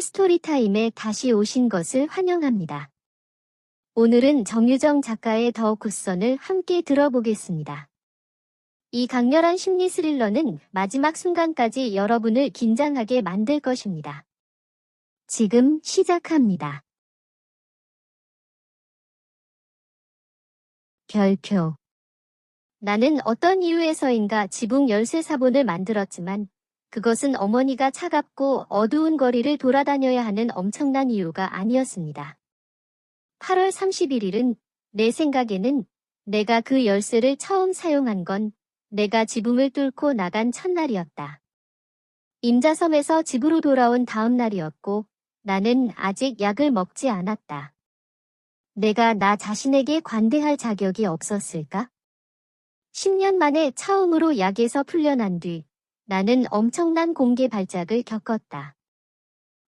스토리타임에 다시 오신 것을 환영합니다. 오늘은 정유정 작가의 더 굿선을 함께 들어보겠습니다. 이 강렬한 심리 스릴러는 마지막 순간까지 여러분을 긴장하게 만들 것입니다. 지금 시작합니다. 별표 나는 어떤 이유에서인가 지붕 열쇠 사본을 만들었지만 그것은 어머니가 차갑고 어두운 거리를 돌아다녀야 하는 엄청난 이유가 아니었습니다. 8월 31일은 내 생각에는 내가 그 열쇠를 처음 사용한 건 내가 지붕을 뚫고 나간 첫날이었다. 임자섬에서 집으로 돌아온 다음 날이었고 나는 아직 약을 먹지 않았다. 내가 나 자신에게 관대할 자격이 없었을까? 10년 만에 처음으로 약에서 풀려난 뒤 나는 엄청난 공개 발작을 겪었다.